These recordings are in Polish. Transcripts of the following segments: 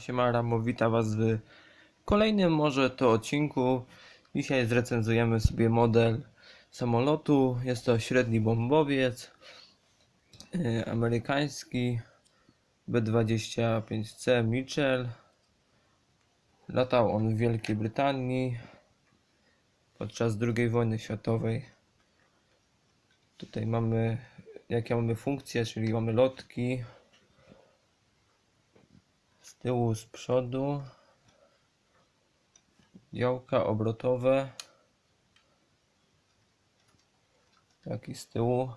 Siema Ramo, witam Was w kolejnym może to odcinku. Dzisiaj zrecenzujemy sobie model samolotu. Jest to średni bombowiec yy, amerykański B-25C Mitchell. Latał on w Wielkiej Brytanii podczas II wojny światowej. Tutaj mamy jakie mamy funkcje, czyli mamy lotki, z tyłu, z przodu. Działka obrotowe. Taki z tyłu.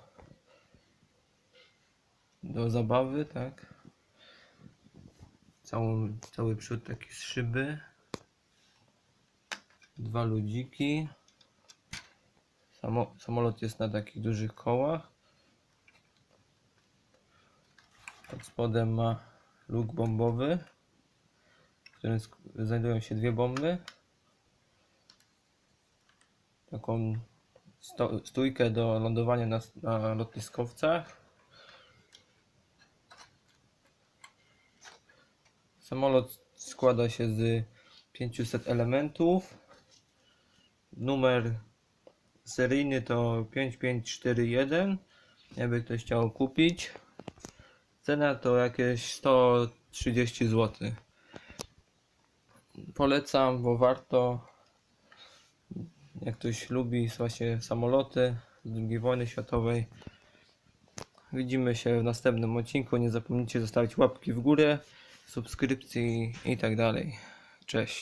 Do zabawy, tak. Całą, cały przód taki z szyby. Dwa ludziki. Samo, samolot jest na takich dużych kołach. Pod spodem ma luk bombowy, w którym znajdują się dwie bomby. Taką stójkę do lądowania na, na lotniskowcach. Samolot składa się z 500 elementów. Numer seryjny to 5541. Jakby ktoś chciał kupić. Cena to jakieś 130 zł. Polecam, bo warto. Jak ktoś lubi właśnie samoloty z II wojny światowej. Widzimy się w następnym odcinku. Nie zapomnijcie zostawić łapki w górę, subskrypcji i tak dalej. Cześć.